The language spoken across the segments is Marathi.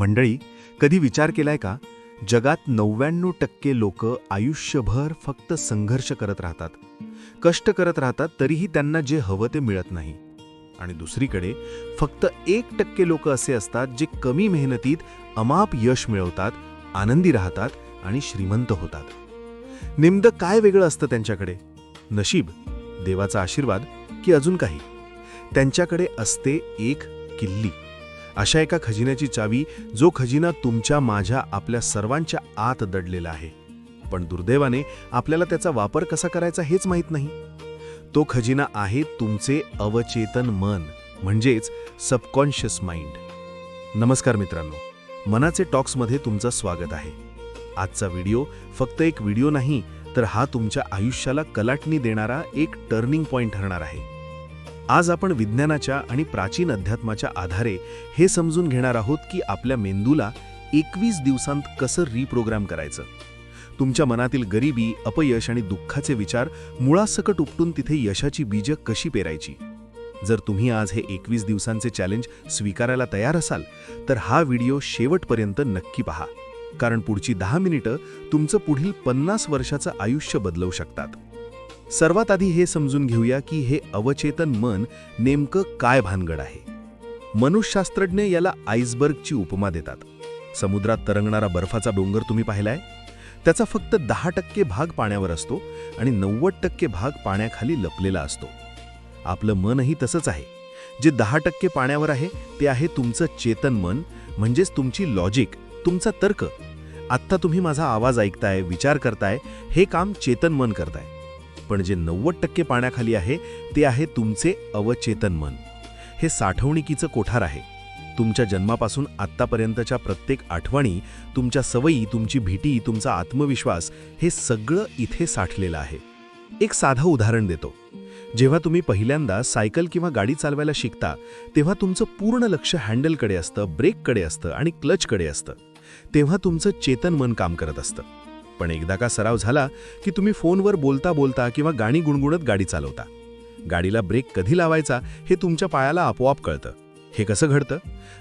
मंडळी कधी विचार केलाय का? जगात नव्याण्णव टक्के लोक आयुष्यभर फक्त संघर्ष करत राहतात. कष्ट करत राहतात तरीही त्यांना जे हवं ते मिळत नाही. आणि दुसरीकडे फक्त एक टक्के लोक असे असतात जे कमी मेहनतीत अमाप यश मिळवतात आनंदी राहतात आणि श्रीमंत होतात. नेमकं काय वेगळं असतं त्यांच्याकडे? नशीब देवाचा आशीर्वाद की अजून काही? त्यांच्याकडे असते एक किल्ली. अशा एका खजिन्याची चावी जो खजिना तुमच्या माझ्या आपल्या सर्वांच्या आत दडलेला आहे. पण दुर्दैवाने आपल्याला त्याचा वापर कसा करायचा हेच माहीत नाही. तो खजिना आहे तुमचे अवचेतन मन म्हणजेच सबकॉन्शियस माइंड. नमस्कार मित्रांनो मनाचे टॉक्समध्ये तुमचं स्वागत आहे. आजचा व्हिडिओ फक्त एक व्हिडिओ नाही तर हा तुमच्या आयुष्याला कलाटणी देणारा एक टर्निंग पॉईंट ठरणार आहे. आज आपण विज्ञानाच्या आणि प्राचीन अध्यात्माच्या आधारे हे समजून घेणार आहोत की आपल्या मेंदूला एकवीस दिवसांत कसं रिप्रोग्राम करायचं. तुमच्या मनातील गरिबी अपयश आणि दुःखाचे विचार मुळासकट उपटून तिथे यशाची बीजं कशी पेरायची? जर तुम्ही आज हे एकवीस दिवसांचे चॅलेंज स्वीकारायला तयार असाल तर हा व्हिडिओ शेवटपर्यंत नक्की पहा. कारण पुढची दहा मिनिटं तुमचं पुढील पन्नास वर्षाचं आयुष्य बदलवू शकतात. सर्वात आधी हे समजून घेऊया की हे अवचेतन मन नेमकं काय भानगड आहे. मनुष्यशास्त्रज्ञ याला आईसबर्गची उपमा देतात. समुद्रात तरंगणारा बर्फाचा डोंगर तुम्ही पाहिलाय? त्याचा फक्त दहा टक्के भाग पाण्यावर असतो आणि नव्वद टक्के भाग पाण्याखाली लपलेला असतो. आपलं मनही तसंच आहे. जे दहा टक्के पाण्यावर आहे ते आहे तुमचं चेतन मन म्हणजेच तुमची लॉजिक तुमचा तर्क. आत्ता तुम्ही माझा आवाज ऐकताय विचार करताय हे काम चेतन मन करताय. पण जे नव्वद टक्के पाण्याखाली आहे ते आहे तुमचे अवचेतन मन. हे साठवणुकीचं कोठार आहे. तुमच्या जन्मापासून आत्तापर्यंतच्या प्रत्येक आठवणी तुमच्या सवयी तुमची भीती तुमचा आत्मविश्वास हे सगळं इथे साठलेलं आहे. एक साधं उदाहरण देतो. जेव्हा तुम्ही पहिल्यांदा सायकल किंवा गाडी चालवायला शिकता तेव्हा तुमचं पूर्ण लक्ष हँडलकडे असतं ब्रेककडे असतं आणि क्लचकडे असतं. तेव्हा तुमचं चेतन मन काम करत असतं. पण एकदा का सराव झाला की तुम्ही फोनवर बोलता बोलता किंवा गाणी गुणगुणत गाडी चालवता. गाडीला ब्रेक कधी लावायचा हे तुमच्या पायाला आपोआप कळतं. हे कसं घडतं?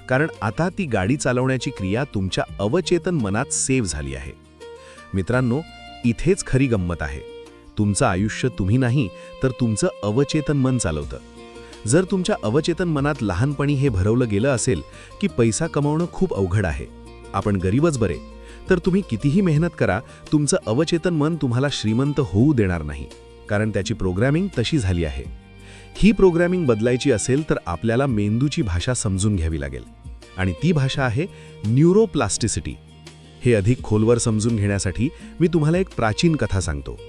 कारण आता ती गाडी चालवण्याची क्रिया तुमच्या अवचेतन मनात सेव्ह झाली आहे. मित्रांनो इथेच खरी गंमत आहे. तुमचं आयुष्य तुम्ही नाही तर तुमचं अवचेतन मन चालवतं. जर तुमच्या अवचेतन मनात लहानपणी हे भरवलं गेलं असेल की पैसा कमावणं खूप अवघड आहे. आपण गरीबच बरे. तर तुम्ही कितीही मेहनत करा तुमचं अवचेतन मन तुम्हाला श्रीमंत होऊ देणार नाही कारण त्याची प्रोग्रॅमिंग तशी झाली आहे. ही प्रोग्रॅमिंग बदलायची असेल तर आपल्याला मेंदूची भाषा समजून घ्यावी लागेल. आणि ती भाषा आहे न्यूरोप्लास्टिसिटी. हे अधिक खोलवर समजून घेण्यासाठी मी तुम्हाला एक प्राचीन कथा सांगतो.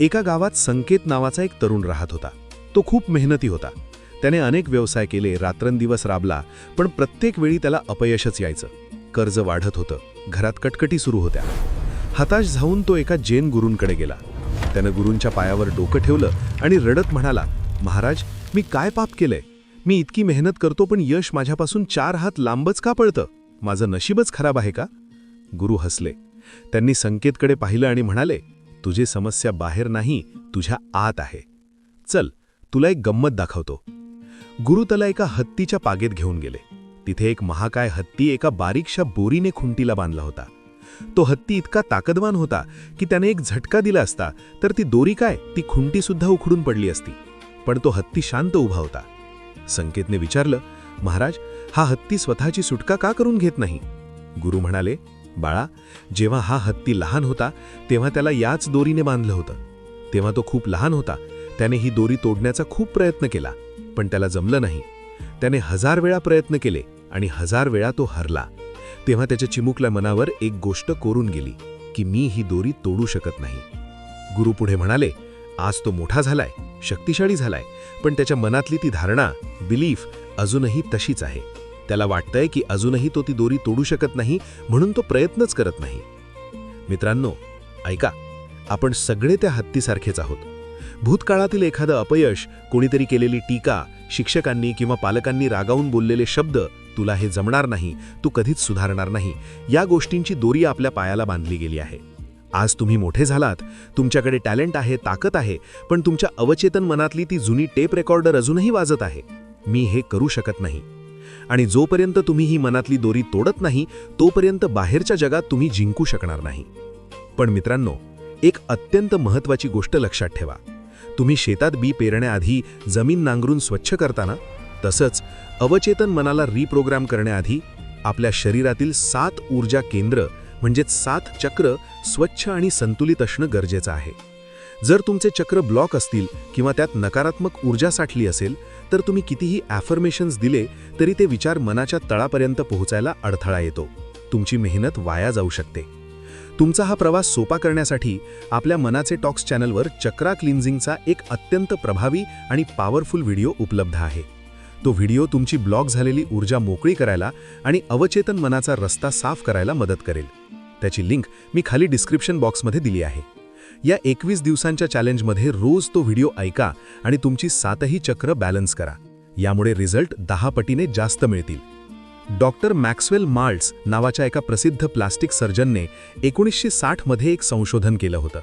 एका गावात संकेत नावाचा एक तरुण राहत होता. तो खूप मेहनती होता. त्याने अनेक व्यवसाय केले रात्रंदिवस राबला पण प्रत्येक वेळी त्याला अपयशच यायचं. कर्ज वाढत होतं. घरात कटकटी सुरू होत्या. हताश जाऊन तो एका जैन गुरूंकडे गेला. त्यानं गुरूंच्या पायावर डोकं ठेवलं आणि रडत म्हणाला महाराज मी काय पाप केलंय? मी इतकी मेहनत करतो पण यश माझ्यापासून चार हात लांबच का पळतं? माझं नशीबच खराब आहे का? गुरु हसले. त्यांनी संकेतकडे पाहिलं आणि म्हणाले तुझी समस्या बाहेर नाही तुझ्या आत आहे. चल तुला एक गंमत दाखवतो. गुरु त्याला एका हत्तीच्या पागेत घेऊन गेले. तिथे एक महाकाय हत्ती एका बारीकशा बोरीने खुंटीला बांधला होता. तो हत्ती इतका ताकदवान होता की त्याने एक झटका दिला असता तर ती दोरी काय ती खुंटी सुद्धा उखडून पडली असती. पण तो हत्ती शांत उभा होता. संकेतने विचारलं महाराज हा हत्ती स्वतःची सुटका का करून घेत नाही? गुरु म्हणाले बाळा जेव्हा हा हत्ती लहान होता तेव्हा त्याला याच दोरीने बांधलं होतं. तेव्हा तो खूप लहान होता त्याने ही दोरी तोडण्याचा खूप प्रयत्न केला पण त्याला जमलं नाही. त्याने हजार वेळा प्रयत्न केले आणि हजार वेळा तो हरला. तेव्हा त्याच्या चिमुकल्या मनावर एक गोष्ट कोरून गेली की मी ही दोरी तोडू शकत नाही. गुरु पुढे म्हणाले आज तो मोठा झालाय शक्तिशाळी झालाय पण त्याच्या मनातली ती धारणा बिलीफ अजूनही तशीच आहे. त्याला वाटतंय की अजूनही तो ती दोरी तोडू शकत नाही म्हणून तो प्रयत्नच करत नाही. मित्रांनो ऐका आपण सगळे त्या हत्तीसारखेच आहोत. भूतकाळातील एखादं अपयश कोणीतरी केलेली टीका शिक्षकांनी किंवा पालकांनी रागावून बोललेले शब्द तुला हे जमणार नाही तू कधीच सुधारणार नाही या गोष्टींची दोरी आपल्या पायाला बांधली गेली आहे. आज तुम्ही मोठे झालात तुमच्याकडे टॅलेंट आहे ताकद आहे पण तुमच्या अवचेतन मनातली ती जुनी टेप रेकॉर्डर अजूनही वाजत आहे. मी हे करू शकत नाही. आणि जोपर्यंत तुम्ही ही मनातली दोरी तोडत नाही तोपर्यंत बाहेरच्या जगात तुम्ही जिंकू शकणार नाही. पण मित्रांनो एक अत्यंत महत्त्वाची गोष्ट लक्षात ठेवा. तुम्ही शेतात बी पेरण्याआधी जमीन नांगरून स्वच्छ करताना तसंच अवचेतन मनाला रिप्रोग्राम करण्याआधी आपल्या शरीरातील सात ऊर्जा केंद्र म्हणजेच सात चक्र स्वच्छ आणि संतुलित असणं गरजेचं आहे. जर तुमचे चक्र ब्लॉक असतील किंवा त्यात नकारात्मक ऊर्जा साठली असेल तर तुम्ही कितीही ॲफर्मेशन्स दिले तरी ते विचार मनाच्या तळापर्यंत पोहोचायला अडथळा येतो. तुमची मेहनत वाया जाऊ शकते. तुमचा हा प्रवास सोपा करण्यासाठी आपल्या मनाचे टॉक्स चॅनलवर चक्रा क्लिन्झिंगचा एक अत्यंत प्रभावी आणि पॉवरफुल व्हिडिओ उपलब्ध आहे. तो व्हिडिओ तुमची ब्लॉक झालेली ऊर्जा मोकळी करायला आणि अवचेतन मनाचा रस्ता साफ करायला मदत करेल. त्याची लिंक मी खाली डिस्क्रिप्शन बॉक्समध्ये दिली आहे. या एकवीस दिवसांच्या चॅलेंजमध्ये रोज तो व्हिडिओ ऐका आणि तुमची सातही चक्र बॅलन्स करा. यामुळे रिझल्ट दहा पटीने जास्त मिळतील. डॉक्टर मॅक्सवेल माल्ट्स नावाच्या एका प्रसिद्ध प्लास्टिक सर्जनने एकोणीसशे साठमध्ये एक संशोधन केलं होतं.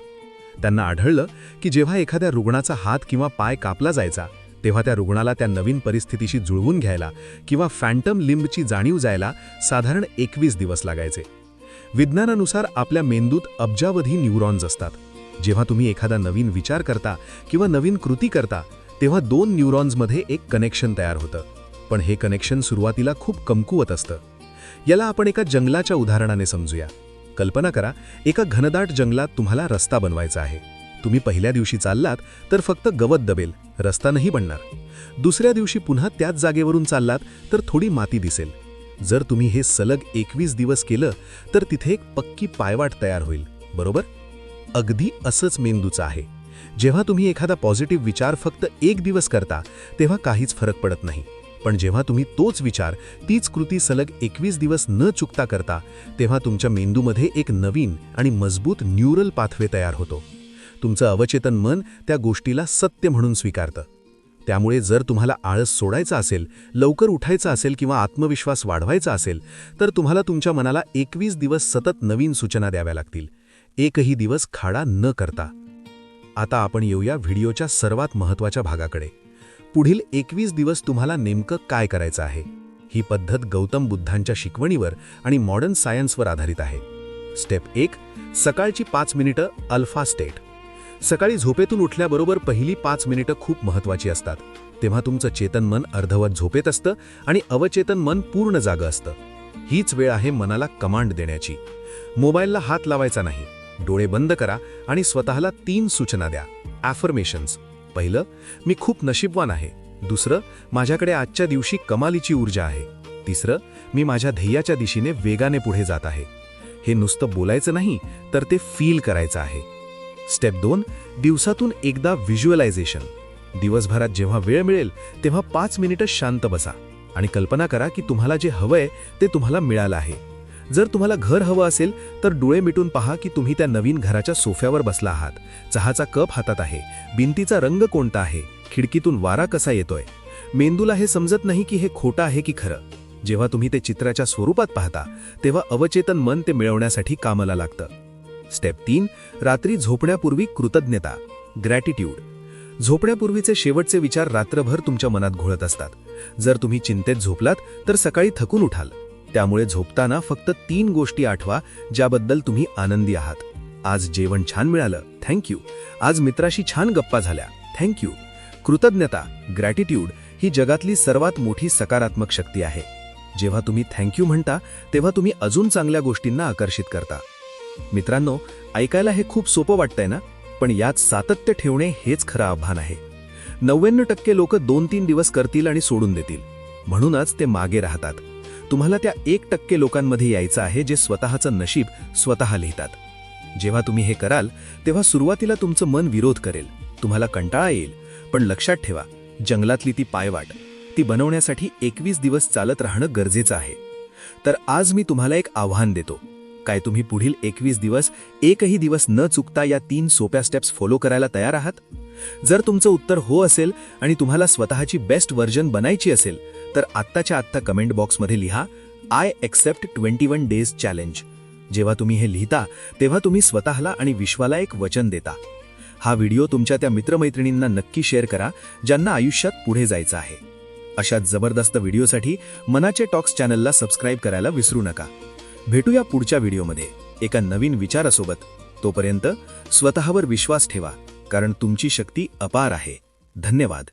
त्यांना आढळलं की जेव्हा एखाद्या रुग्णाचा हात किंवा पाय कापला जायचा तेव्हा त्या रुग्णाला त्या नवीन परिस्थितीशी जुळवून घ्यायला किंवा फॅन्टम लिंबची जाणीव जायला साधारण एकवीस दिवस लागायचे. विज्ञानानुसार आपल्या मेंदूत अब्जावधी न्यूरॉन्स असतात. जेव्हा तुम्ही एखादा नवीन विचार करता किंवा नवीन कृती करता तेव्हा दोन न्यूरॉन्समध्ये एक कनेक्शन तयार होतं. पण हे कनेक्शन सुरुवातीला खूप कमकुवत असतं. याला आपण एका जंगलाच्या उदाहरणाने समजूया. कल्पना करा एका घनदाट जंगलात तुम्हाला रस्ता बनवायचा आहे. तुम्ही पहिल्या दिवशी चाललात तर फक्त गवत दबेल रस्ता नाही बनणार. दुसऱ्या दिवशी पुन्हा त्याच जागेवरून चाललात तर थोडी माती दिसेल. जर तुम्ही हे सलग एकवीस दिवस केलं तर तिथे एक पक्की पायवाट तयार होईल बरोबर? अगदी असंच मेंदूचं आहे. जेव्हा तुम्ही एखादा पॉझिटिव्ह विचार फक्त एक दिवस करता तेव्हा काहीच फरक पडत नाही. पण जेव्हा तुम्ही तोच विचार तीच कृती सलग एकवीस दिवस न चुकता करता तेव्हा तुमच्या मेंदूमध्ये एक नवीन आणि मजबूत न्यूरल पाथवे तयार होतो. तुमचं अवचेतन मन त्या गोष्टीला सत्य म्हणून स्वीकारतं. त्यामुळे जर तुम्हाला आळस सोडायचा असेल लवकर उठायचं असेल किंवा आत्मविश्वास वाढवायचा असेल तर तुम्हाला तुमच्या मनाला एकवीस दिवस सतत नवीन सूचना द्याव्या लागतील. एकही दिवस खाडा न करता. आता आपण येऊया व्हिडिओच्या सर्वात महत्त्वाच्या भागाकडे. पुढील एकवीस दिवस तुम्हाला नेमकं काय करायचं आहे? ही पद्धत गौतम बुद्धांच्या शिकवणीवर आणि मॉडर्न सायन्सवर आधारित आहे. स्टेप एक सकाळची पाच मिनिटं अल्फा स्टेट सकाळी झोपेतून उठल्याबरोबर पहिली पाच मिनिटं खूप महत्त्वाची असतात. तेव्हा तुमचं चेतन मन अर्धवट झोपेत असतं आणि अवचेतन मन पूर्ण जागं असतं. हीच वेळ आहे मनाला कमांड देण्याची. मोबाईलला हात लावायचा नाही. डोळे बंद करा आणि स्वतःला तीन सूचना द्या. ॲफर्मेशन्स पहिलं मी खूप नशीबवान आहे. दुसरं माझ्याकडे आजच्या दिवशी कमालीची ऊर्जा आहे. तिसरं मी माझ्या ध्येयाच्या दिशेने वेगाने पुढे जात आहे. हे नुसतं बोलायचं नाही तर ते फील करायचं आहे. स्टेप दोन दिवसातून एकदा व्हिज्युअलायझेशन दिवसभरात जेव्हा वेळ मिळेल तेव्हा पाच मिनिटं शांत बसा. आणि कल्पना करा की तुम्हाला जे हवंय ते तुम्हाला मिळालं आहे. जर तुम्हाला घर हवं असेल तर डोळे मिटून पहा की तुम्ही त्या नवीन घराच्या सोफ्यावर बसला आहात. चहाचा कप हातात आहे. भिंतीचा रंग कोणता आहे? खिडकीतून वारा कसा येतोय? मेंदूला हे समजत नाही की हे खोटं आहे की खरं. जेव्हा तुम्ही ते चित्राच्या स्वरूपात पाहता तेव्हा अवचेतन मन ते मिळवण्यासाठी कामाला लागतं. स्टेप तीन रात्री झोपण्यापूर्वी कृतज्ञता ग्रॅटिट्यूड. झोपण्यापूर्वीचे शेवटचे विचार रात्रभर तुमच्या मनात घोळत असतात. जर तुम्ही चिंतेत झोपलात तर सकाळी थकून उठाल. त्यामुळे झोपताना फक्त तीन गोष्टी आठवा ज्याबद्दल तुम्ही आनंदी आहात. आज जेवण छान मिळालं. थँक्यू आज मित्राशी छान गप्पा झाल्या. थँक्यू कृतज्ञता ग्रॅटिट्यूड ही जगातली सर्वात मोठी सकारात्मक शक्ती आहे. जेव्हा तुम्ही थँक्यू म्हणता तेव्हा तुम्ही अजून चांगल्या गोष्टींना आकर्षित करता. मित्रांनो ऐकायला हे खूप सोपं वाटतंय ना? पण यात सातत्य ठेवणे हेच खरं आव्हान आहे. नव्याण्णव टक्के लोक दोन तीन दिवस करतील आणि सोडून देतील. म्हणूनच ते मागे राहतात. तुम्हाला त्या एक टक्के लोकांमध्ये यायचं आहे जे स्वतःचं नशीब स्वतः लिहितात. जेव्हा तुम्ही हे कराल तेव्हा सुरुवातीला तुमचं मन विरोध करेल. तुम्हाला कंटाळा येईल. पण लक्षात ठेवा जंगलातली ती पायवाट ती बनवण्यासाठी एकवीस दिवस चालत राहणं गरजेचं आहे. तर आज मी तुम्हाला एक आव्हान देतो. काय तुम्ही पुढील एकवीस दिवस एकही दिवस न चुकता या तीन सोप्या स्टेप्स फॉलो करायला तयार आहात? जर तुमचं उत्तर हो असेल आणि तुम्हाला स्वतःची बेस्ट व्हर्जन बनायची असेल तर आत्ताच्या आत्ता कमेंट बॉक्समध्ये लिहा I accept twenty one days challenge जेव्हा तुम्ही हे लिहिता तेव्हा तुम्ही स्वतःला आणि विश्वाला एक वचन देता. हा व्हिडिओ तुमच्या त्या मित्रमैत्रिणींना नक्की शेअर करा ज्यांना आयुष्यात पुढे जायचं आहे. अशा जबरदस्त व्हिडिओसाठी मनाचे टॉक्स चॅनलला सबस्क्राईब करायला विसरू नका. भेटूया पुढच्या व्हिडिओमध्ये. एका नवीन विचारासोबत. तोपर्यंत स्वतःवर विश्वास ठेवा कारण तुमची शक्ती अपार आहे. धन्यवाद.